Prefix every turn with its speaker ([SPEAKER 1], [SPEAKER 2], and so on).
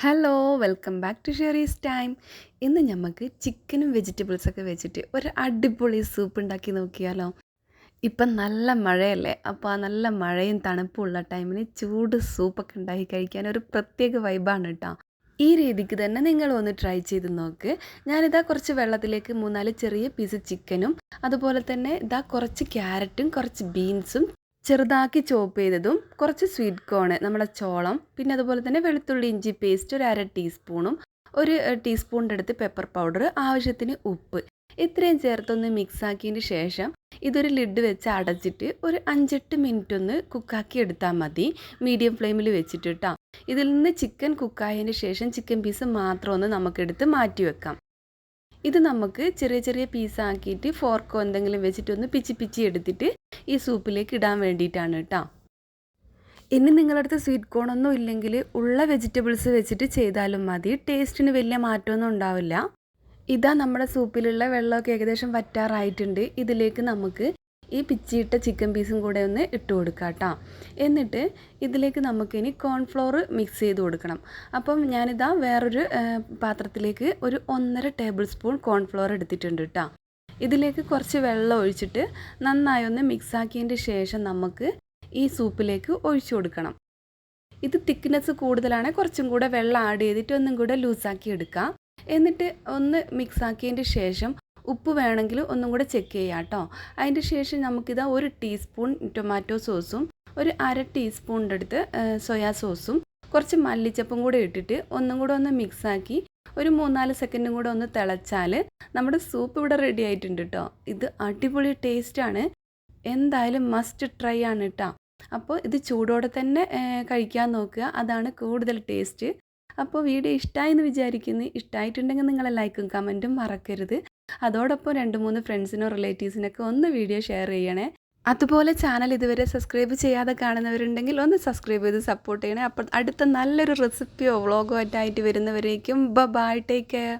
[SPEAKER 1] Hello welcome back to Sherry's time ഇന്ന് നമുക്ക് ചിക്കനും വെജിറ്റബിൾസൊക്കെ വെച്ചിട്ട് ഒരു അടിപൊളി സൂപ്പ് ഉണ്ടാക്കി നോക്കിയാലോ. ഇപ്പം നല്ല മഴയല്ലേ അപ്പോൾ ആ നല്ല മഴയും തണുപ്പുള്ള ടൈമിന് ചൂട് സൂപ്പൊക്കെ ഉണ്ടാക്കി കഴിക്കാൻ ഒരു പ്രത്യേക വൈബാണ് കേട്ടോ ഈ രീതിക്ക് തന്നെ നിങ്ങൾ ഒന്ന് ട്രൈ ചെയ്ത് നോക്ക്. ഞാനിതാ കുറച്ച് വെള്ളത്തിലേക്ക് മൂന്നാൽ ചെറിയ പീസ് ചിക്കനും അതുപോലെ തന്നെ ഇതാ കുറച്ച് ക്യാരറ്റും കുറച്ച് ബീൻസും ചെറുതാക്കി ചോപ്പ് ചെയ്തതും കുറച്ച് സ്വീറ്റ് കോൺ നമ്മുടെ ചോളം പിന്നെ അതുപോലെ തന്നെ വെളുത്തുള്ളി ഇഞ്ചി പേസ്റ്റ് ഒരു അര ടീസ്പൂണും ഒരു ടീസ്പൂണിന്റെ അടുത്ത് പെപ്പർ പൗഡർ ആവശ്യത്തിന് ഉപ്പ്. ഇത്രയും ചേർത്തൊന്ന് മിക്സ് ആക്കിയതിന് ശേഷം ഇതൊരു ലിഡ് വെച്ച് അടച്ചിട്ട് ഒരു അഞ്ചെട്ട് മിനിറ്റ് ഒന്ന് കുക്കാക്കി എടുത്താൽ മതി. മീഡിയം ഫ്ലെയിമിൽ വെച്ചിട്ട് കേട്ടോ ഇതിൽ നിന്ന് ചിക്കൻ കുക്കായതിന് ശേഷം ചിക്കൻ പീസ് മാത്രം ഒന്ന് നമുക്കെടുത്ത് മാറ്റി വെക്കാം. ഇത് നമുക്ക് ചെറിയ ചെറിയ പീസാക്കിയിട്ട് ഫോർക്കോ എന്തെങ്കിലും വെച്ചിട്ട് ഒന്ന് പിച്ചി പിച്ചി എടുത്തിട്ട് ഈ സൂപ്പിലേക്ക് ഇടാൻ വേണ്ടിയിട്ടാണ് കേട്ടോ ഇനി നിങ്ങളടുത്ത് സ്വീറ്റ് കോണൊന്നും ഇല്ലെങ്കിൽ ഉള്ള വെജിറ്റബിൾസ് വെച്ചിട്ട് ചെയ്താലും മതി. ടേസ്റ്റിന് വലിയ മാറ്റമൊന്നും ഉണ്ടാവില്ല. ഇതാ നമ്മുടെ സൂപ്പിലുള്ള വെള്ളമൊക്കെ ഏകദേശം വറ്റാറായിട്ടുണ്ട്. ഇതിലേക്ക് നമുക്ക് ഈ പിച്ചിയിട്ട ചിക്കൻ പീസും കൂടെ ഒന്ന് ഇട്ട് കൊടുക്കാം കേട്ടോ എന്നിട്ട് ഇതിലേക്ക് നമുക്കിനി കോൺഫ്ലോർ മിക്സ് ചെയ്ത് കൊടുക്കണം. അപ്പം ഞാനിതാ വേറൊരു പാത്രത്തിലേക്ക് ഒരു ഒന്നര ടേബിൾ സ്പൂൺ കോൺഫ്ലോർ എടുത്തിട്ടുണ്ട് കേട്ടോ ഇതിലേക്ക് കുറച്ച് വെള്ളം ഒഴിച്ചിട്ട് നന്നായി ഒന്ന് മിക്സ് ആക്കിയതിന്റെ ശേഷം നമുക്ക് ഈ സൂപ്പിലേക്ക് ഒഴിച്ചു കൊടുക്കണം. ഇത് തിക്നെസ് കൂടുതലാണെങ്കിൽ കുറച്ചും കൂടെ വെള്ളം ആഡ് ചെയ്തിട്ട് ഒന്നും കൂടെ ലൂസാക്കി എടുക്കാം. എന്നിട്ട് ഒന്ന് മിക്സ് ആക്കിയതിന്റെ ശേഷം ഉപ്പ് വേണമെങ്കിൽ ഒന്നും കൂടെ ചെക്ക് ചെയ്യാം കേട്ടോ. അതിന്റെ ശേഷം നമുക്കിതാ ഒരു ടീസ്പൂൺ ടൊമാറ്റോ സോസും ഒരു അര ടീസ്പൂണിന്റെ അടുത്ത് സോയാ സോസും കുറച്ച് മല്ലിച്ചപ്പും കൂടെ ഇട്ടിട്ട് ഒന്നും കൂടെ ഒന്ന് മിക്സാക്കി ഒരു മൂന്നാൽ സെക്കൻഡും കൂടെ ഒന്ന് തിളച്ചാൽ നമ്മുടെ സൂപ്പ് ഇവിടെ റെഡി ആയിട്ടുണ്ട് കേട്ടോ. ഇത് അടിപൊളി ടേസ്റ്റാണ് എന്തായാലും മസ്റ്റ് ട്രൈ ആണ് കേട്ടോ. അപ്പോൾ ഇത് ചൂടോടെ തന്നെ കഴിക്കാൻ നോക്കുക. അതാണ് കൂടുതൽ ടേസ്റ്റ് അപ്പോൾ വീഡിയോ ഇഷ്ടമായി എന്ന് വിചാരിക്കുന്നു. ഇഷ്ടമായിട്ടുണ്ടെങ്കിൽ നിങ്ങളെ ലൈക്കും കമന്റും മറക്കരുത്. അതോടൊപ്പം രണ്ട് മൂന്ന് ഫ്രണ്ട്സിനോ റിലേറ്റീവ്സിനൊക്കെ ഒന്ന് വീഡിയോ ഷെയർ ചെയ്യണേ. അതുപോലെ ചാനൽ ഇതുവരെ സബ്സ്ക്രൈബ് ചെയ്യാതെ കാണുന്നവരുണ്ടെങ്കിൽ ഒന്ന് സബ്സ്ക്രൈബ് ചെയ്ത് സപ്പോർട്ട് ചെയ്യണേ. അപ്പോൾ അടുത്ത നല്ലൊരു റെസിപ്പിയോ വ്ളോഗോ ആയിട്ട് വരുന്നവരേക്കും. ബ ബൈ ടേക്ക് കെയർ